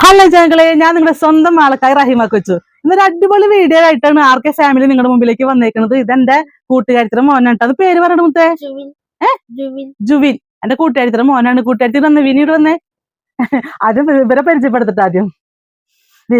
Hello ജനങ്ങളെ ഞാൻ നിങ്ങളുടെ സ്വന്തം ആൾക്കാർ റഹിമ കൊച്ചു. ഇന്നൊരു അടിപൊളി വീഡിയോ ആയിട്ടാണ് ആർ കെ ഫാമിലി നിങ്ങളുടെ മുമ്പിലേക്ക് വന്നേക്കുന്നത്. ഇതെന്റെ കൂട്ടുകാരിത്തരം മോനാണ് അത് പേര് പറയണ മുത്തേ? ജുവിൻ. എന്റെ കൂട്ടുകാരിത്തരം മോനാണ്. കൂട്ടുകാരിത്തരം വന്നേ വിനീട് വന്നേ. ആദ്യം ഇവരെ പരിചയപ്പെടുത്തിട്ട് ആദ്യം.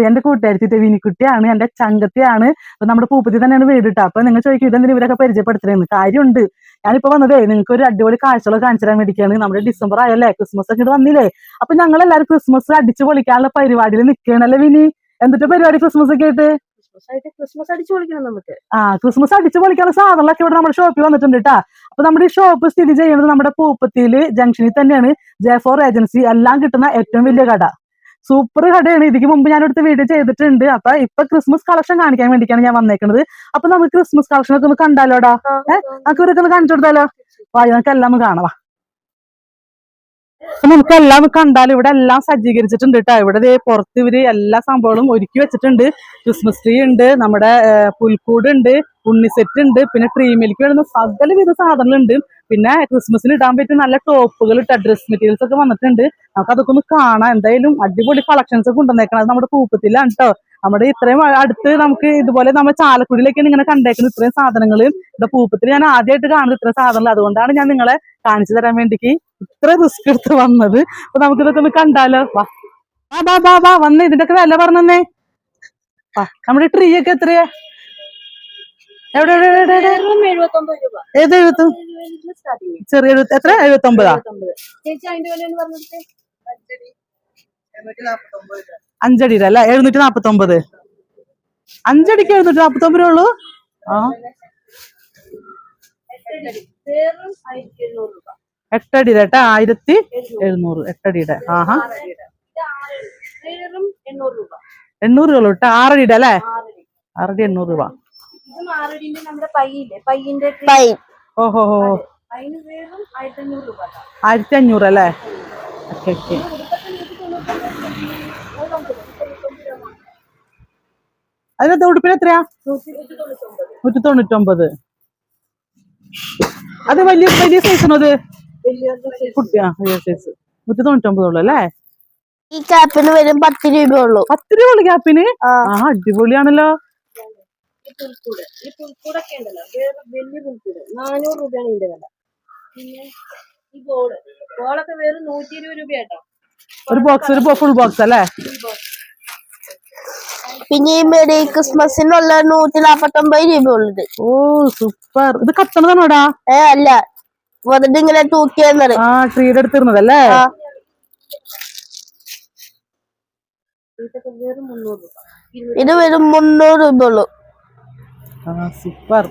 എന്റെ കൂട്ടുകാരത്തി വിനിക്കുട്ടിയാണ് എന്റെ ചങ്കത്തിയാണ്. അപ്പൊ നമ്മുടെ പൂപ്പത്തി തന്നെയാണ് വീട് ഇട്ട അപ്പൊ നിങ്ങൾ ചോദിക്കും ഇതെന്തിനും ഇവരൊക്കെ പരിചയപ്പെടുത്തണേന്ന്? കാര്യമുണ്ട്. ഞാനിപ്പോ വന്നതേ നിങ്ങൾക്ക് ഒരു അടിപൊളി കാഴ്ചകൾ കാണിച്ചു തരാൻ വേണ്ടിയാണ് നമ്മുടെ ഡിസംബർ ആയല്ലേ ക്രിസ്മസ് ഒക്കെ വന്നില്ലേ? അപ്പൊ ഞങ്ങൾ എല്ലാവരും ക്രിസ്മസ് അടിച്ചു പൊളിക്കാനുള്ള പരിപാടിയിൽ നിൽക്കണല്ലേ വിനി? എന്തിട്ട് പരിപാടി ക്രിസ്മസ് ഒക്കെ ആയിട്ട്? ക്രിസ്മസ് ആയിട്ട് ക്രിസ്മസ് അടിച്ചു പൊളിക്കണം നമുക്ക്. ആ ക്രിസ്മസ് അടിച്ചു പൊളിക്കാനുള്ള സാധനങ്ങളൊക്കെ ഇവിടെ നമ്മുടെ ഷോപ്പിൽ വന്നിട്ടുണ്ട് കേട്ടാ അപ്പൊ നമ്മുടെ ഈ ഷോപ്പ് സ്ഥിതി ചെയ്യുന്നത് നമ്മുടെ പൂപ്പത്തിയിൽ ജംഗ്ഷനിൽ തന്നെയാണ്. ജെ ഫോർ ഏജൻസി എല്ലാം കിട്ടുന്ന ഏറ്റവും വലിയ കട. സൂപ്പർ കടയാണ്. ഇതിക്ക് മുമ്പ് ഞാൻ എടുത്ത് വീഡിയോ ചെയ്തിട്ടുണ്ട്. അപ്പൊ ഇപ്പൊ ക്രിസ്മസ് കളക്ഷൻ കാണിക്കാൻ വേണ്ടിയിട്ടാണ് ഞാൻ വന്നേക്കുന്നത് അപ്പൊ നമുക്ക് ക്രിസ്മസ് കളക്ഷൻ ഒക്കെ ഒന്ന് കണ്ടാലോടാ? നമുക്ക് ഇവരൊക്കെ ഒന്ന് കാണിച്ചു കൊടുത്താലോ? വായി നമുക്ക് എല്ലാം കാണാം. നമുക്ക് എല്ലാം കണ്ടാലും? ഇവിടെ എല്ലാം സജ്ജീകരിച്ചിട്ടുണ്ട് കേട്ടോ ഇവിടെ പുറത്ത് ഇവർ എല്ലാ സംഭവങ്ങളും ഒരുക്കി വെച്ചിട്ടുണ്ട്. ക്രിസ്മസ് ട്രീ ഉണ്ട് നമ്മുടെ പുൽക്കൂട് ഉണ്ട് ഉണ്ണിസെറ്റ് ഉണ്ട്. പിന്നെ ട്രീ മിൽക്ക് വേണ്ടുന്ന സകല വിധ സാധനങ്ങളുണ്ട്. പിന്നെ ക്രിസ്മസിന് ഇടാൻ പറ്റിയ നല്ല ടോപ്പുകൾ ഇട്ട ഡ്രസ് മെറ്റീരിയൽസ് ഒക്കെ വന്നിട്ടുണ്ട്. നമുക്ക് അതൊക്കെ ഒന്ന് കാണാം. എന്തായാലും അടിപൊളി കളക്ഷൻസ് ഒക്കെ ഉണ്ടെന്നേക്കണം അത് നമ്മുടെ പൂപ്പത്തിലാണ് കേട്ടോ നമ്മുടെ ഇത്രയും അടുത്ത് നമുക്ക് ഇതുപോലെ നമ്മുടെ ചാലക്കുടിയിലേക്കാണ് ഇങ്ങനെ കണ്ടേക്കുന്നത് ഇത്രയും സാധനങ്ങൾ ഇവിടെ പൂപ്പത്തിൽ ഞാൻ ആദ്യമായിട്ട് കാണുന്നത് ഇത്രയും സാധനങ്ങൾ അതുകൊണ്ടാണ് ഞാൻ നിങ്ങളെ കാണിച്ചു തരാൻ വേണ്ടിക്ക് ഇത്ര റിസ്ക് എടുത്ത് വന്നത്. അപ്പൊ നമുക്ക് ഇതൊക്കെ ഒന്ന് കണ്ടാലോ? വാ. ആ ബാ ബാ ബാ വന്ന്. ഇതിന്റെ ഒക്കെ വില പറഞ്ഞേ നമ്മുടെ ട്രീ ഒക്കെ എത്രയാ? എവിടെ ഏത് എഴുപത്തും ചെറിയ എഴുപത്തി എത്ര? എഴുപത്തി ഒമ്പതാ അഞ്ചടിയുടെ അല്ല? എഴുന്നൂറ്റി നാപ്പത്തി ഒമ്പത് അഞ്ചടിക്ക് എഴുന്നൂറ്റി നാപ്പത്തി ഒമ്പത് ഉള്ളൂ ആ എട്ടടിയുടെ ഏട്ടാ ആയിരത്തി എഴുന്നൂറ്. എട്ടടിയുടെ. ആഹാ. എണ്ണൂറ് രൂപ. എണ്ണൂറ് രൂപ കേട്ടോ? ആറടിയുടെ അല്ലേ? ആറടി എണ്ണൂറ് രൂപ. ഇതും ആറടിന്റെ നമ്മുടെ പയ്യന്റെ പൈ. ഓഹോ അതിന് വെറും ആയിരത്തി അഞ്ഞൂറ് രൂപ. ആയിരത്തി അഞ്ഞൂറ് അല്ലേ? Okay okay. അതിനകത്ത് ഉടുപ്പിന് എത്രയാ? നൂറ്റി തൊണ്ണൂറ്റൊമ്പത്. അത് വലിയ വലിയ സൈസാണോ അത്? വലിയ കുട്ടിയാ വലിയ സൈസ് നൂറ്റി തൊണ്ണൂറ്റൊമ്പത് ഉള്ളു അല്ലേ? ഈ ക്യാപ്പിന് വരും പത്ത് ഉള്ളൂ. പത്ത് രൂപ ഉള്ളു ക്യാപ്പിന്. ആ അടിപൊളിയാണല്ലോ. ഈ പുൽക്കൂട്. ഈ പുൽക്കൂടൊക്കെ ഉണ്ടല്ലോ വേറെ വലിയ പുൽക്കൂട്. നാനൂറ് രൂപയാണ് ഇതിന്റെ വില. പിന്നെ ഈ ബോർഡ് ബോളൊക്കെ വേറെ നൂറ്റി ഇരുപത് രൂപയാട്ടോ. ഒരു ബോക്സ് ഒരു ഫുൾ ബോക്സ് അല്ലേ? പിന്നെ ഈ മെറി ക്രിസ്മസിനുള്ള നൂറ്റി നാപ്പത്തി ഒമ്പത് ഉള്ളത് ഓ സൂപ്പർ ഇത് കത്തണതാണോടാ? ഏ അല്ല. വെറുതെ ഇങ്ങനെ തൂക്കിയെന്നത് ആ ട്രീയുടെ എടുത്തിരുന്നതല്ലേ ഇത് വെറും മുന്നൂറ് രൂപ. ഇത് വെറും മുന്നൂറ് രൂപയുള്ളൂ. ആ സൂപ്പർ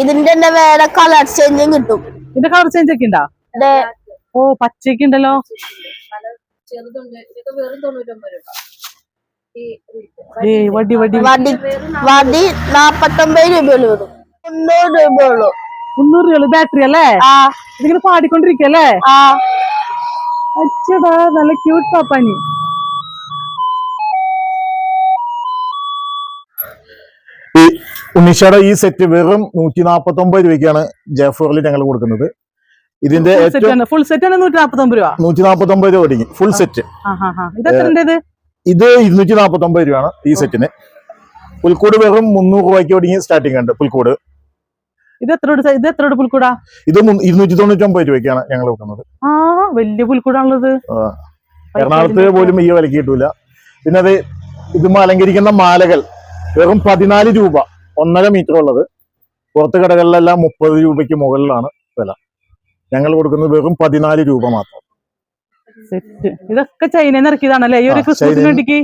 ഇതിന്റെ തന്നെ വേറെ കളർ ചേഞ്ചും കിട്ടും. ഇതിന്റെ കളർ ചേഞ്ച് ഒക്കെ ഉണ്ടോ? ഓ പച്ചയ്ക്ക് ഉണ്ടല്ലോ. വടി വടി. വടി വടി നാപ്പത്തൊമ്പത് രൂപയുള്ളൂ വരും മുന്നൂറ് രൂപയുള്ളൂ. മുന്നൂറ് രൂപ ബാറ്ററി അല്ലേ? ഇതിങ്ങനെ പാടിക്കൊണ്ടിരിക്കല്ലേ? അച്ഛടാ നല്ല ക്യൂട്ട് പാപ്പാനി ഉണ്ണിഷയുടെ ഈ സെറ്റ് വെറും നൂറ്റി നാപ്പത്തി ഒമ്പത് രൂപയ്ക്കാണ് ജയഫോറിൽ ഞങ്ങൾ കൊടുക്കുന്നത്. ഇതിന്റെ ഫുൾ സെറ്റ് നൂറ്റി നാപ്പത്തി ഒമ്പത് രൂപ. നൂറ്റി നാപ്പത്തി ഒമ്പത് രൂപ ഒടുങ്ങി ഫുൾ സെറ്റ് ഇത് ഇരുന്നൂറ്റി നാപ്പത്തി ഒമ്പത് രൂപയാണ് ഈ സെറ്റിന് പുൽക്കൂട് വെറും മുന്നൂറ് രൂപയ്ക്ക് ഒടുങ്ങി സ്റ്റാർട്ടിംഗ് ഉണ്ട് പുൽക്കൂട്. ഇത് എത്ര ഇത് എത്ര പുൽക്കൂടാ? ഇത് ഇരുന്നൂറ്റി തൊണ്ണൂറ്റി ഒമ്പത് രൂപയ്ക്കാണ് ഞങ്ങൾ വെക്കുന്നത് ആ വലിയ പുൽക്കൂടാണുള്ളത്. എറണാകുളത്ത് പോലും ഈ വിലക്ക് കിട്ടൂല പിന്നെ അത് ഇതും അലങ്കരിക്കുന്ന മാലകൾ വെറും പതിനാല് രൂപ. ഒന്നര മീറ്റർ ഉള്ളത്. പുറത്ത് കടകളിലെല്ലാം മുപ്പത് രൂപയ്ക്ക് മുകളിലാണ് വില. ഞങ്ങൾ കൊടുക്കുന്നത് വെറും പതിനാല് രൂപ മാത്രം. ഇതൊക്കെ ചൈനയിൽ ഇറക്കിയതാണല്ലേ? ഈ ഒരു ആ, ക്രിസ്മസിന് വേണ്ടിക്ക്?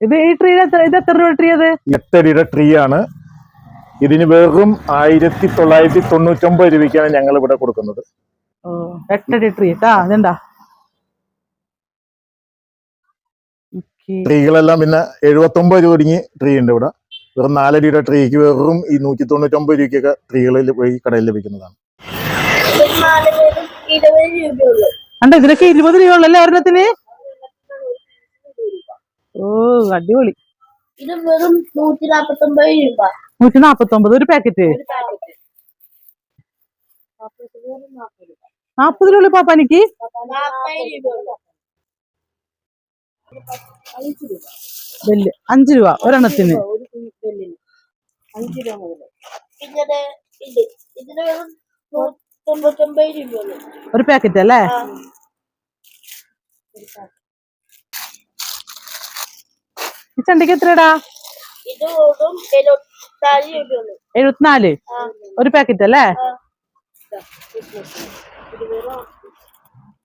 ഇത് ഈ ട്രീ എത്ര ഇത് എത്ര രൂപ ട്രീ അത്? എട്ടടിയുടെ ട്രീ ആണ്. ഇതിന് വെറും ആയിരത്തി തൊള്ളായിരത്തി തൊണ്ണൂറ്റൊമ്പത് രൂപയ്ക്കാണ് ഞങ്ങൾ ഇവിടെ കൊടുക്കുന്നത്. എട്ടടി ട്രീ കേട്ടാ. ട്രീകളെല്ലാം പിന്നെ എഴുപത്തൊമ്പത് രൂപ ഒടുങ്ങി ട്രീ ഉണ്ട് ഇവിടെ. വെറും നാലടിയുടെ ട്രീക്ക് വെറും ഈ നൂറ്റി തൊണ്ണൂറ്റൊമ്പത് രൂപയ്ക്കൊക്കെ ട്രീകളിൽ പോയി കടയിൽ ലഭിക്കുന്നതാണ്. അണ്ട ഇതിനൊക്കെ ഇരുപത് രൂപ ഉള്ളല്ലേ ഒരെണ്ണത്തിന്? ഓ അടിപൊളി. ഇത് വെറും നൂറ്റി നാപ്പത്തൊമ്പത് രൂപ. നൂറ്റി നാപ്പത്തി ഒമ്പത് ഒരു പാക്കറ്റ് ഒരു പാക്കറ്റ് വെറും നാൽപ്പത് രൂപ നാപ്പത് രൂപ പാപ്പാനിക്ക് എനിക്ക് വലിയ അഞ്ച് രൂപ ഒരെണ്ണത്തിന്. അഞ്ച് രൂപ മുതൽ പിന്നെ ഇത്. ഇതിന് വെറും തൊണ്ണൂറ്റൊമ്പത് രൂപയുള്ളൂ. ഒരു പാക്കറ്റ് അല്ലേ. ഈ ചണ്ടിക്ക് എത്രടാ? ഇത് എഴുപത്തിനാല് രൂപയുള്ളൂ. എഴുപത്തിനാല്? ഒരു പാക്കറ്റ് അല്ലേ? ഇത് വെറും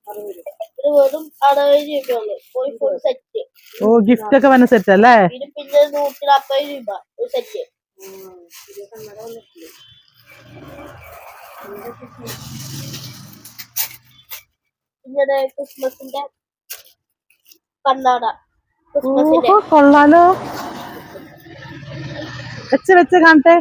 അറുപത് രൂപ. ഇത് വെറും അറുപത് രൂപയുള്ളൂ. ഒരു ഫുൾ സെറ്റ്. ഓ ഗിഫ്റ്റ് ഒക്കെ വന്ന സെറ്റ് അല്ലേ? ഇത് പിന്നെ നൂറ്റി നാൽപ്പത് രൂപ. ഒരു സെറ്റ്. ഇത് കണ്ണട വന്നിട്ടില്ലേ പിന്നെ ദേ ക്രിസ്മസിന്റെ കണ്ണാട ക്രിസ്മസിന്റെ. ഓഹോ കൊള്ളാലോ. വെച്ച് വെച്ച് കാണട്ടെ.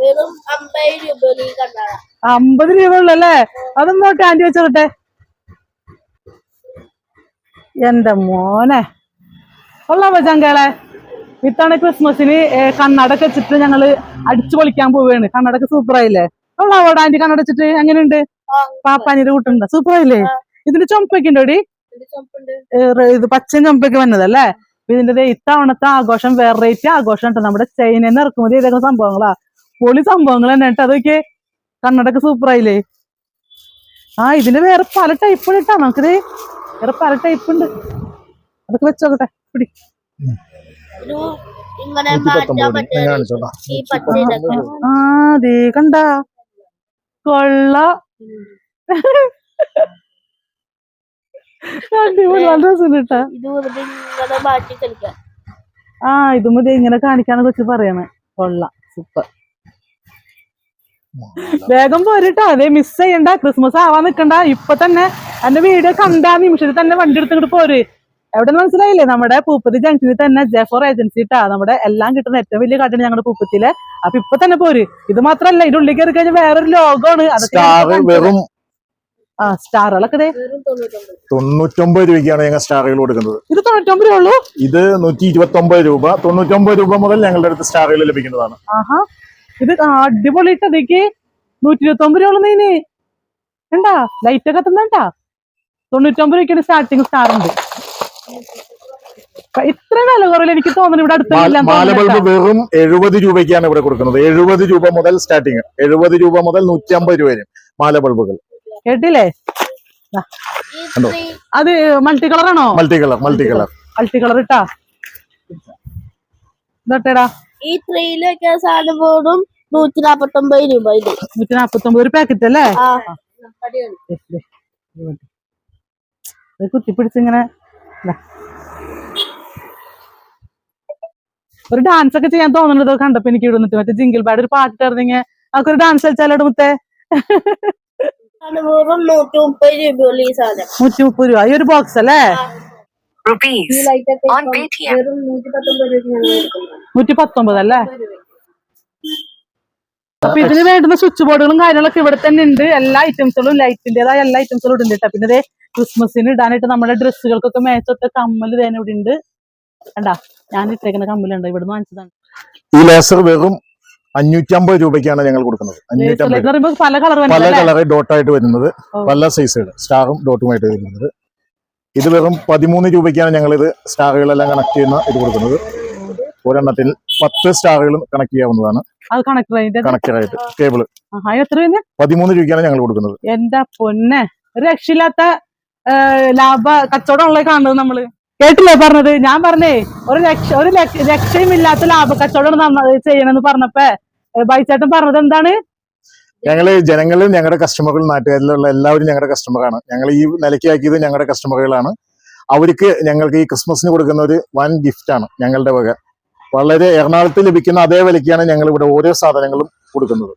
വെറും അമ്പത് രൂപ ഉള്ളു അല്ലേ അമ്പത് രൂപ ഉള്ളല്ലേ അതൊന്നും നോട്ട് ആന്റി വെച്ചോട്ടെ. എന്റെ മോനെ. കൊള്ളാമോ ചങ്കളെ? ഇത്തവണ ക്രിസ്മസിന് കണ്ണടക്ക വെച്ചിട്ട് ഞങ്ങൾ അടിച്ചു പൊളിക്കാൻ പോവുകയാണ്. കണ്ണടക്ക് സൂപ്പർ ആയില്ലേ? കൊള്ളാവോടാ ആന്റി കണ്ണടച്ചിട്ട് എങ്ങനെയുണ്ട്? പാപ്പാനിയുടെ കൂട്ടുണ്ട്. സൂപ്പർ ആയില്ലേ? ഇതിന്റെ ചുമപ്പൊക്കെ ഉണ്ട് ഇത് പച്ചയും ചുമപ്പൊക്കെ വന്നതല്ലേ? ഇതിന്റെ ദേ ഇത്തവണത്തെ ആഘോഷം വെറൈറ്റി ആഘോഷം ഉണ്ട് നമ്മുടെ ചൈനയിൽ നിന്ന് ഇറക്കുമതി ചെയ്തേക്കുന്ന സംഭവങ്ങളാ. പൊളി സംഭവങ്ങൾ തന്നെ കേട്ടോ. അതൊക്കെ കണ്ണടക്ക് സൂപ്പർ ആയില്ലേ? ആ ഇതിന് വേറെ പല ടൈപ്പ് ഉണ്ട് കേട്ടോ നമുക്കിത് വേറെ പല ടൈപ്പ് ഉണ്ട്. അതൊക്കെ വെച്ചോക്കട്ടെ. പിടി. ഒരു ഇങ്ങനെ മാറ്റാൻ പറ്റുന്ന ഈ ആ ദേ കണ്ട? കൊള്ള. അടിപൊളി നല്ല രസം കേട്ടാ. ഇത് വെറുതെ ഇങ്ങനെ മാറ്റി കളിക്കാം. ആ ഇത് മതി ഇങ്ങനെ കാണിക്കാന്ന് വെച്ച് പറയണേ. കൊള്ളാം. സൂപ്പർ. വേഗം പോരിട്ടോ. അതെ മിസ് ചെയ്യണ്ട. ക്രിസ്മസ് ആവാൻ നിക്കണ്ട. ഇപ്പൊ തന്നെ എന്റെ വീഡിയോ കണ്ട നിമിഷത്തിൽ തന്നെ വണ്ടി എടുത്തിങ്ങോട്ട് പോര്. എവിടെ മനസ്സിലായില്ലേ? നമ്മുടെ പൂപ്പത്തി ജംഗ്ഷനിൽ തന്നെ ജെഫോർ ഏജൻസി ഇട്ടാ നമ്മുടെ എല്ലാം കിട്ടുന്ന ഏറ്റവും വലിയ കാട്ടാണ് ഞങ്ങളുടെ പൂപ്പത്തിലെ അപ്പൊ ഇപ്പൊ തന്നെ പോര്. ഇത് മാത്രല്ല ഇതിന്റെ ഉള്ളിൽ കയറി കഴിഞ്ഞാൽ വേറൊരു ലോകമാണ്. അതൊക്കെ സ്റ്റാർ വെറും ആ സ്റ്റാറുകളൊക്കെ തൊണ്ണൂറ്റൊമ്പത്. രൂപയ്ക്കാണ് ഞങ്ങൾ സ്റ്റാറുകൾ കൊടുക്കുന്നത്. ഇത് തൊണ്ണൂറ്റൊമ്പത് രൂപ ഉള്ളൂ? ഇത് നൂറ്റി ഇരുപത്തി രൂപ. തൊണ്ണൂറ്റൊമ്പത് രൂപ മുതൽ ഞങ്ങളുടെ അടുത്ത് സ്റ്റാറുകൾ ലഭിക്കുന്നതാണ്. ആഹാ. ഇത് അടിപൊളി ഇട്ടതേക്ക് നൂറ്റി ഇരുപത്തി ഒമ്പത് രൂപ നീന് എന്താ? ലൈറ്റ് ഒക്കെ എത്തുന്നുണ്ടാ? തൊണ്ണൂറ്റൊമ്പത് രൂപയ്ക്കാണ് സ്റ്റാർട്ടിങ് സ്റ്റാർ ഉണ്ട്. അപ്പൊ ഇത്ര വില കുറവില്ല എനിക്ക് തോന്നുന്നു ഇവിടെ അടുത്തില്ല മാല ബൾബ് വെറും എഴുപത് രൂപയ്ക്കാണ് ഇവിടെ കൊടുക്കുന്നത്. എഴുപത് രൂപ മുതൽ സ്റ്റാർട്ടിങ് എഴുപത് രൂപ മുതൽ നൂറ്റി അമ്പത് രൂപ വരെ മാല ബൾബുകൾ കേട്ടില്ലേ അത് മൾട്ടി കളർ ആണോ multi colour multi colour multi colour ഇട്ടാ. ഇതട്ടേടാ. ഈ ത്രീയിൽ വെക്കുന്ന സാധനം പോടും നൂറ്റി നാപ്പത്തൊമ്പത് രൂപ നൂറ്റി നാപ്പത്തി ഒമ്പത് ഒരു പാക്കറ്റ് അല്ലേ? കുത്തിപ്പിടിച്ചിങ്ങനെ. ഒരു ഡാൻസ് ഒക്കെ ചെയ്യാൻ തോന്നുന്നത് കണ്ടപ്പോ എനിക്ക് ഇവിടെ നിന്നിട്ട് മറ്റേ ജിങ്കിൾ ബാഡ് ഒരു പാട്ട് ഇറങ്ങിയ നമുക്കൊരു ഡാൻസ് കളിച്ചാലോട് മുത്തേ? നൂറ്റി മുപ്പത് രൂപ. ഈ ഒരു ബോക്സ് അല്ലേ? നൂറ്റി പത്തൊമ്പത് ലൈറ്റ് ഒക്കെ on ഇപ്പം Paytm. വെറും നൂറ്റി പത്തൊമ്പത് രൂപയ്ക്ക് ഞങ്ങൾ കൊടുക്കുന്നത് നൂറ്റി പത്തൊമ്പത് അല്ലേ നൂറ് രൂപയ്ക്ക്. അപ്പൊ ഇതിന് വേണ്ടുന്ന സ്വിച്ച് ബോർഡുകളും കാര്യങ്ങളൊക്കെ ഇവിടെ തന്നെ ഉണ്ട്. എല്ലാ ഐറ്റംസുകളും ലൈറ്റിന്റേതായ എല്ലാ ഐറ്റംസുകളും ഉണ്ട് കേട്ടോ. പിന്നെ ദേ ക്രിസ്മസിന് ഇടാനായിട്ട് നമ്മുടെ ഡ്രസ്സുകൾക്കൊക്കെ മേച്ചൊക്കെ കമ്മൽ തന്നെ ഇവിടെ ഉണ്ട്. കണ്ടാ? ഞാൻ ഇട്ടേക്കുന്ന കമ്മലുണ്ട് ഇവിടുന്ന് വാങ്ങിച്ചതാണ്. ഈ ലേസർ വെറും അഞ്ഞൂറ്റമ്പത് രൂപയ്ക്കാണ് ഞങ്ങൾ കൊടുക്കുന്നത്. അഞ്ഞൂറ്റമ്പത് പല കളർ പല കളറ് ഡോട്ടായിട്ട് വരുന്നത്. പല സൈസുകൾ സ്റ്റാറും ഡോട്ടുമായിട്ട് വരുന്നത്. ഇത് വെറും പതിമൂന്ന് രൂപയ്ക്കാണ് ഞങ്ങൾ ഇത് സ്റ്റാറുകളെല്ലാം കണക്ട് ചെയ്യുന്ന ഇത് കൊടുക്കുന്നത്. ഒരെണ്ണത്തിൽ പത്ത് സ്റ്റാറുകളും കണക്ട് ചെയ്യാവുന്നതാണ്. അത് അതിന്റെ കണക്ടറായിട്ട് കേബിൾ എത്ര പതിമൂന്ന് രൂപയ്ക്കാണ് ഞങ്ങൾ കൊടുക്കുന്നത്. എന്താ പൊന്നെ? ഒരു രക്ഷയില്ലാത്ത ലാഭ കച്ചവടം ഉള്ള കാണുന്നത് നമ്മൾ. കേട്ടില്ലേ പറഞ്ഞത്? ഞാൻ പറഞ്ഞേ ഒരു രക്ഷ ഒരു രക്ഷയും ഇല്ലാത്ത ലാഭ കച്ചവടം ചെയ്യണമെന്ന് പറഞ്ഞപ്പോ ബൈച്ചേട്ടൻ പറഞ്ഞത് എന്താണ്? ഞങ്ങൾ ജനങ്ങളും ഞങ്ങളുടെ കസ്റ്റമറുകൾ നാട്ടുകാരിലുള്ള എല്ലാവരും ഞങ്ങളുടെ കസ്റ്റമറാണ് ഞങ്ങൾ ഈ നിലയ്ക്കാക്കിയത് ഞങ്ങളുടെ കസ്റ്റമറുകളാണ് അവർക്ക് ഞങ്ങൾക്ക് ഈ ക്രിസ്മസിന് കൊടുക്കുന്ന ഒരു വൻ ആണ് ഞങ്ങളുടെ വക. വളരെ എറണാകുളത്ത് ലഭിക്കുന്ന അതേ വിലയ്ക്കാണ് ഞങ്ങൾ ഇവിടെ ഓരോ സാധനങ്ങളും കൊടുക്കുന്നത്.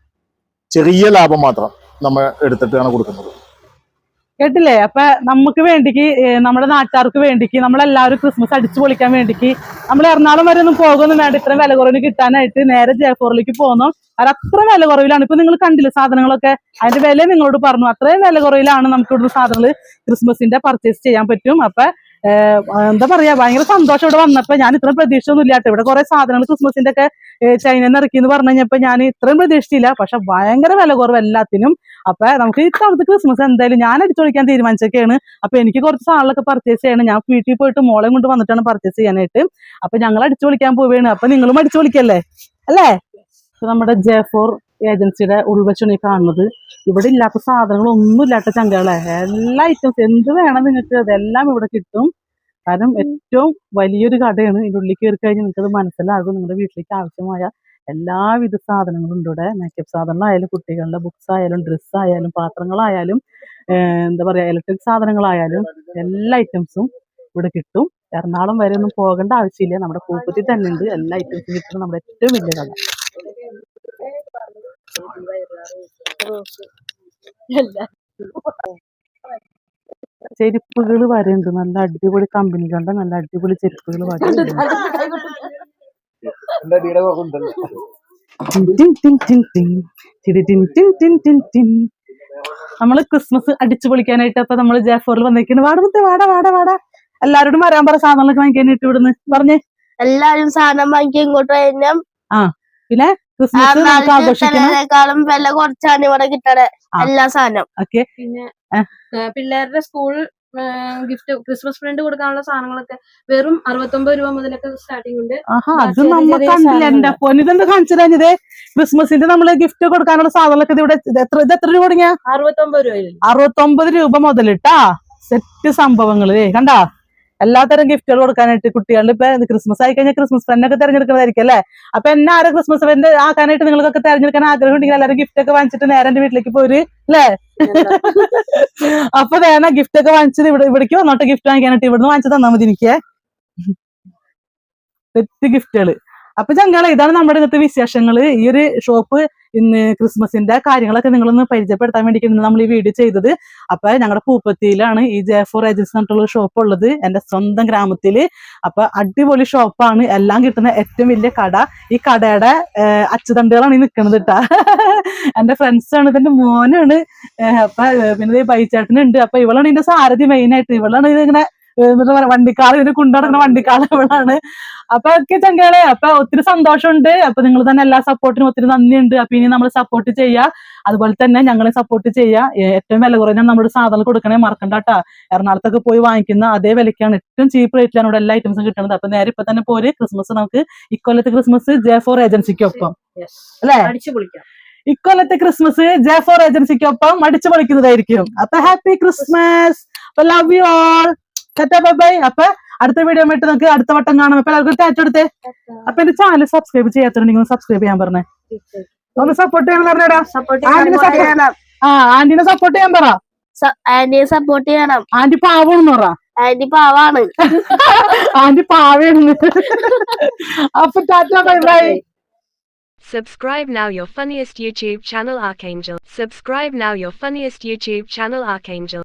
ചെറിയ ലാഭം മാത്രം നമ്മൾ എടുത്തിട്ടാണ് കൊടുക്കുന്നത്. കേട്ടില്ലേ? അപ്പൊ നമുക്ക് വേണ്ടിക്ക് നമ്മുടെ നാട്ടുകാർക്ക് വേണ്ടിക്ക് നമ്മളെല്ലാവരും ക്രിസ്മസ് അടിച്ചു പൊളിക്കാൻ വേണ്ടിക്ക് നമ്മൾ എറണാകുളം വരെ ഒന്നും പോകുന്നു വേണ്ട. ഇത്രയും വില കുറവിന് കിട്ടാനായിട്ട് നേരെ ജയപ്പൂറിലേക്ക് പോകുന്നു. അത് അത്ര വില കുറവിലാണ്. ഇപ്പൊ നിങ്ങൾ കണ്ടില്ലേ സാധനങ്ങളൊക്കെ? അതിന്റെ വില നിങ്ങളോട് പറഞ്ഞു. അത്രയും വില കുറവിലാണ് നമുക്ക് ഇവിടുന്ന് സാധനങ്ങൾ ക്രിസ്മസിന്റെ പർച്ചേസ് ചെയ്യാൻ പറ്റും. അപ്പൊ എന്താ പറയാ ഭയങ്കര സന്തോഷം ഇവിടെ വന്നപ്പോ. ഞാൻ ഇത്രയും പ്രതീക്ഷയൊന്നും ഇല്ലാട്ടോ. ഇവിടെ കുറെ സാധനങ്ങൾ ക്രിസ്മസിന്റെ ഒക്കെ ചൈനയിൽ നിന്ന് ഇറക്കി എന്ന് പറഞ്ഞു കഴിഞ്ഞപ്പോ ഞാൻ ഇത്രയും പ്രതീക്ഷിച്ചില്ല. പക്ഷെ ഭയങ്കര വില കുറവ് എല്ലാത്തിനും. അപ്പൊ നമുക്ക് ഇത്തവണത്തെ ക്രിസ്മസ് എന്തായാലും ഞാൻ അടിച്ചൊളിക്കാൻ തീരുമാനിച്ചൊക്കെയാണ് അപ്പൊ എനിക്ക് കുറച്ച് സാധനങ്ങളൊക്കെ പർച്ചേസ് ചെയ്യണം. ഞാൻ വീട്ടിൽ പോയിട്ട് മോളെ കൊണ്ട് വന്നിട്ടാണ് പർച്ചേസ് ചെയ്യാനായിട്ട്. അപ്പൊ ഞങ്ങൾ അടിച്ചു വിളിക്കാൻ പോവുകയാണ്. അപ്പൊ നിങ്ങളും അടിച്ചു വിളിക്കല്ലേ അല്ലേ? നമ്മുടെ ജെ ഫോർ ഏജൻസിയുടെ ഉൾവശമാണ് ഈ കാണുന്നത്. ഇവിടെ ഇല്ലാത്ത സാധനങ്ങളൊന്നും ഇല്ലാത്ത ചങ്കകളെ. എല്ലാ ഐറ്റംസ് എന്ത് വേണം നിങ്ങൾക്ക് അതെല്ലാം ഇവിടെ കിട്ടും. കാരണം ഏറ്റവും വലിയൊരു കടയാണ്. ഇതിന്റെ ഉള്ളിൽ കയറി കഴിഞ്ഞാൽ നിങ്ങൾക്കത് മനസ്സിലാകും. നിങ്ങളുടെ വീട്ടിലേക്ക് ആവശ്യമായ എല്ലാവിധ സാധനങ്ങളും ഉണ്ട് ഇവിടെ. മേക്കപ്പ് സാധനങ്ങളായാലും കുട്ടികളുടെ ബുക്സ് ആയാലും ഡ്രസ്സ് ആയാലും പാത്രങ്ങളായാലും എന്താ പറയുക ഇലക്ട്രിക് സാധനങ്ങളായാലും എല്ലാ ഐറ്റംസും ഇവിടെ കിട്ടും. എറണാകുളം വരെ ഒന്നും പോകേണ്ട ആവശ്യമില്ല. നമ്മുടെ പൂപ്പത്തിൽ തന്നെ ഉണ്ട്. എല്ലാ ഐറ്റംസും കിട്ടുന്നത് നമ്മുടെ ഏറ്റവും വലിയ കട. ചെരുപ്പുകൾ വരുന്നുണ്ട് നല്ല അടിപൊളി കമ്പനികളുടെ നല്ല അടിപൊളി ചെരുപ്പുകൾ വരുന്നുണ്ട്. നമ്മൾ ക്രിസ്മസ് അടിച്ചു പൊളിക്കാനായിട്ട് അപ്പൊ നമ്മൾ ജാഫോറിൽ വന്നേക്കുന്നു. വാട മുത്തേ വാടാ വാടാ വാടാ. എല്ലാരോടും വരാൻ പറ സാധനങ്ങളൊക്കെ വാങ്ങിക്കാനായിട്ട് ഇവിടുന്ന്. പറഞ്ഞേ. എല്ലാരും സാധനം വാങ്ങിക്കാൻ ഇങ്ങോട്ട് കഴിഞ്ഞാൽ ക്രിസ്മസ് നമുക്ക് വില കുറച്ചാണ് ഇവിടെ കിട്ടണേ. എല്ലാ സാധനം. ഓക്കെ. പിന്നെ പിള്ളേരുടെ സ്കൂൾ ഗിഫ്റ്റ് ക്രിസ്മസ് ഫ്രണ്ട് കൊടുക്കാനുള്ള സാധനങ്ങളൊക്കെ വെറും അറുപത്തൊമ്പത് രൂപ മുതലൊക്കെ സ്റ്റാർട്ടിംഗ് ഉണ്ട്. അത് കണ്ടില്ല. എന്റെ സാധനങ്ങൾ. പൊന്നു ഇതെന്താ കാണിച്ചത് ക്രിസ്മസിന്റെ നമ്മൾ ഗിഫ്റ്റ് കൊടുക്കാനുള്ള സാധനങ്ങളൊക്കെ ഇവിടെ ഇത് എത്ര ഇത് എത്ര രൂപ തുടങ്ങിയ? അറുപത്തൊമ്പത് രൂപ അറുപത്തൊമ്പത് രൂപ മുതലിട്ടാ സെറ്റ് സംഭവങ്ങൾ. ദേ കണ്ടാ? എല്ലാത്തരം ഗിഫ്റ്റുകൾ കൊടുക്കാനായിട്ട് കുട്ടികളുടെ ഇപ്പൊ ക്രിസ്മസ് ആയി കഴിഞ്ഞാൽ ക്രിസ്മസ് ഫ്രണ്ട് ഒക്കെ തിരഞ്ഞെടുക്കുന്നതായിരിക്കും അല്ലേ? അപ്പൊ എന്നെ ആരെ ക്രിസ്മസ് ഫ്രണ്ട് ആക്കാനായിട്ട് നിങ്ങൾക്കൊക്കെ തെരഞ്ഞെടുക്കാൻ ആഗ്രഹം ഉണ്ടെങ്കിൽ എല്ലാവരും ഗിഫ്റ്റ് ഒക്കെ വാങ്ങിച്ചിട്ട് നേരെ എന്റെ വീട്ടിലേക്ക് പോര് അല്ലേ? അപ്പൊ വേണ ഗിഫ്റ്റ് ഒക്കെ വാങ്ങിച്ചത് ഇവിടെ ഇവിടേക്ക് വന്നോട്ടെ ഗിഫ്റ്റ് വാങ്ങിക്കാനായിട്ട് ഇവിടുന്ന് വാങ്ങിച്ചു തന്നാൽ മതി എനിക്ക്. തെറ്റ് ഗിഫ്റ്റുകൾ അപ്പൊ ചങ്കളെ ഇതാണ് നമ്മുടെ ഇന്നത്തെ വിശേഷങ്ങൾ. ഈ ഒരു ഷോപ്പ് ഇന്ന് ക്രിസ്മസിന്റെ കാര്യങ്ങളൊക്കെ നിങ്ങളൊന്ന് പരിചയപ്പെടുത്താൻ വേണ്ടിയിട്ടാണ് നമ്മൾ ഈ വീഡിയോ ചെയ്തത്. അപ്പൊ ഞങ്ങളുടെ പൂപ്പത്തിയിലാണ് ഈ ജെ ഫോർ ഏജൻസി എന്നിട്ടുള്ള ഷോപ്പ് ഉള്ളത്. എന്റെ സ്വന്തം ഗ്രാമത്തിൽ. അപ്പൊ അടിപൊളി ഷോപ്പാണ് എല്ലാം കിട്ടുന്ന ഏറ്റവും വലിയ കട. ഈ കടയുടെ അച്ചുതണ്ടുകളാണ് ഈ നിൽക്കുന്നത് കേട്ടാ എന്റെ ഫ്രണ്ട്സ് ആണ് ഇതിന്റെ മോനാണ്. അപ്പൊ പിന്നെ ബൈച്ചേട്ടനുണ്ട് അപ്പൊ ഇവളാണ് ഇതിന്റെ സാരഥി മെയിൻ ആയിട്ട്. ഇവളാണ് ഇതിങ്ങനെ പറയാ വണ്ടിക്കാൾ ഇതിന് കൊണ്ടുനടക്കുന്ന വണ്ടിക്കാൾ ഇവളാണ്. അപ്പൊ ഒക്കെ ചങ്കളെ അപ്പൊ ഒത്തിരി സന്തോഷമുണ്ട്. അപ്പൊ നിങ്ങൾ തന്നെ എല്ലാ സപ്പോർട്ടിനും ഒത്തിരി നന്ദിയുണ്ട്. അപ്പൊ ഇനി നമ്മൾ സപ്പോർട്ട് ചെയ്യുക അതുപോലെ തന്നെ ഞങ്ങളെ സപ്പോർട്ട് ചെയ്യുക ഏറ്റവും വില കുറഞ്ഞ നമ്മുടെ സാധനം കൊടുക്കണേ മറക്കണ്ട കേട്ടാ എറണാകുളത്തൊക്കെ പോയി വാങ്ങിക്കുന്ന അതേ വിലക്കാണ് ഏറ്റവും ചീപ്പ് റേറ്റിലാണ് ഇവിടെ എല്ലാ ഐറ്റംസും കിട്ടുന്നത് അപ്പൊ നേരെ ഇപ്പൊ തന്നെ പോര്. ക്രിസ്മസ് നമുക്ക് ഇക്കൊല്ലത്തെ ക്രിസ്മസ് ജെ ഫോർ ഏജൻസിക്കൊപ്പം അല്ലേ? ഇക്കൊല്ലത്തെ ക്രിസ്മസ് ജെ ഫോർ ഏജൻസിക്കൊപ്പം അടിച്ചു പൊളിക്കുന്നതായിരിക്കും. അപ്പൊ happy Christmas love you all bye bye അപ്പൊ അടുത്ത വീഡിയോ ആയിട്ട് നമുക്ക് അടുത്ത വട്ടം കാണാം. അപ്പൊ എല്ലാവർക്കും ടാറ്റ എടുത്തേ. അപ്പൊ എന്റെ ചാനൽ സബ്സ്ക്രൈബ് ചെയ്യാത്തുണ്ടെങ്കിൽ സബ്സ്ക്രൈബ് ചെയ്യാൻ പറഞ്ഞേ. ഒന്ന് സപ്പോർട്ട് ചെയ്യണം പറഞ്ഞേടാ. സപ്പോർട്ട് ആന്റിനെ സപ്പോർട്ട് ചെയ്യണം ആ ആന്റിനെ സപ്പോർട്ട് ചെയ്യാൻ പറ. ആന്റിയെ സപ്പോർട്ട് ചെയ്യണം. ആന്റി പാവണെന്ന് പറ. ആന്റി പാവാണ്. ആന്റി പാവയാണ് അപ്പൊ tata bye bye Subscribe now your funniest YouTube channel Archangel. Subscribe now your funniest YouTube channel Archangel.